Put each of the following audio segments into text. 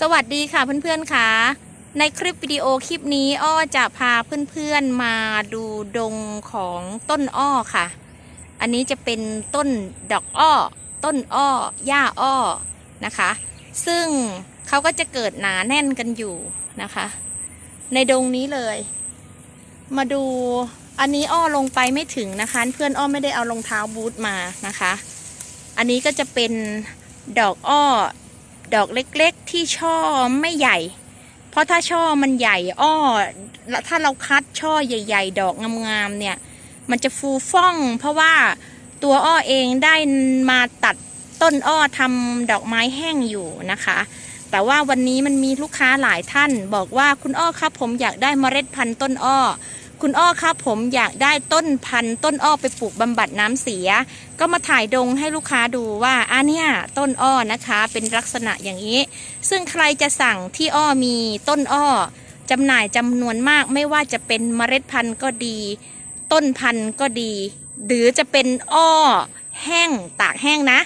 สวัสดีค่ะเพื่อนๆค่ะ ในคลิปวิดีโอคลิปนี้อ้อจะพาเพื่อนๆมาดูดงของต้นอ้อค่ะ อันนี้จะเป็นต้นดอกอ้อ ต้นอ้อหญ้าอ้อนะคะ ซึ่งเขาก็จะเกิดหนาแน่นกันอยู่นะคะ ในดงนี้เลย มาดูอันนี้อ้อลงไปไม่ถึงนะคะ เพื่อนอ้อไม่ได้เอารองเท้าบูทมานะคะ อันนี้ก็จะเป็นดอกอ้อ ดอกเล็กๆที่ช่อไม่ใหญ่ เพราะถ้าช่อมันใหญ่อ้อถ้าเราคัดช่อใหญ่ ๆ ดอกงามๆเนี่ย มันจะฟูฟ่อง เพราะว่าตัวอ้อเองได้มาตัดต้นอ้อทำดอกไม้แห้งอยู่นะคะ แต่ว่าวันนี้มันมีลูกค้าหลายท่าน บอกว่าคุณอ้อครับ ผมอยากได้เมล็ดพันธุ์ต้นอ้อ คุณอ้อครับผมอยากได้ต้นพันธุ์ต้นอ้อไปปลูกบำบัดน้ำเสีย ก็มาถ่ายดงให้ลูกค้าดูว่าอะเนี่ยต้นอ้อนะคะเป็นลักษณะอย่างนี้ ซึ่งใครจะสั่งที่อ้อมีต้นอ้อจำหน่ายจำนวนมากไม่ว่าจะเป็นเมล็ดพันธุ์ก็ดี ต้นพันธุ์ก็ดี หรือจะเป็นอ้อแห้งตากแห้งนะ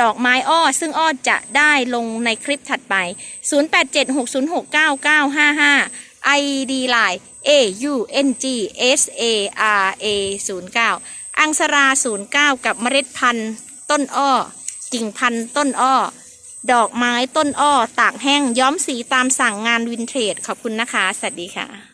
ดอกไม้อ้อ ซึ่งอ้อจะได้ลงในคลิปถัดไป 0876069955 ID Line A U N G S A R A 09อังสรา 09 กับเมล็ดพันธุ์ต้นอ้อ กิ่งพันธุ์ต้นอ้อ ดอกไม้ต้นอ้อ ตากแห้งย้อมสีตามสั่งงานวินเทจ ขอบคุณนะคะ สวัสดีค่ะ